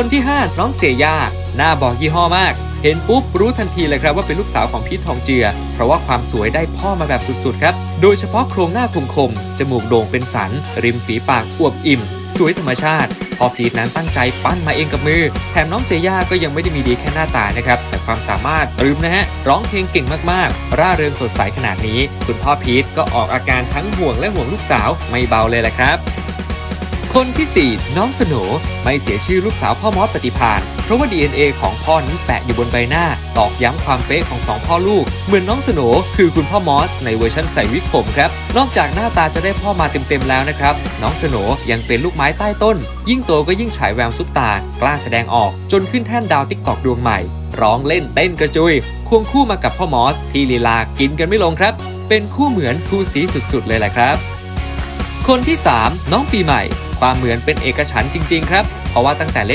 คนที่ 5 น้องเสียยาหน้าบอกยี่ห้อมาก เห็นปุ๊บรู้ทันทีเลยครับว่าเป็นลูกสาวของพีททองเจือ เพราะว่าความสวยได้พ่อมาแบบสุดๆครับ โดยเฉพาะโครงหน้าคมคมจมูกโด่งเป็นสัน ริมฝีปากอวบอิ่ม สวยธรรมชาติพอพีทนั้นตั้งใจปั้นมาเองกับมือ แถมน้องเซย่าก็ยังไม่ได้มีดีแค่หน้าตานะครับ แต่ความสามารถตรึมนะฮะ ร้องเพลงเก่งมากๆ ร่าเริงสดใสขนาดนี้ คุณพ่อพีทก็ออกอาการทั้งห่วงและห่วงลูกสาวไม่เบาเลยแหละครับ คนที่ 4 น้องสโนไม่เสียชื่อลูกสาวพ่อมอสปฏิพานเพราะว่า DNA ของพ่อนั้แปะอยู่บนใบหน้า ตอกย้ำความเป๊ะของสองพ่อลูก เหมือนน้องสโนคือคุณพ่อมอสในเวอร์ชันใส่วิกผมครับ นอกจากหน้าตาจะได้พ่อมาเต็มๆแล้วนะครับ น้องสโนยังเป็นลูกไม้ใต้ต้น ยิ่งโตก็ยิ่งฉายแววซุปตา กล้าแสดงออก จนขึ้นแท่นดาวติ๊กตอกดวงใหม่ ร้องเล่นเต้นกระจุย ควงคู่มากับพ่อมอสที่ลีลากินกันไม่ลงครับ เป็นคู่เหมือนคู่สีสุดๆเลยแหละครับ คนที่ 3 น้องปีใหม่ ความเหมือนเป็นเอกฉันท์จริง ๆ ครับ เพราะว่าตั้งแต่เล็ก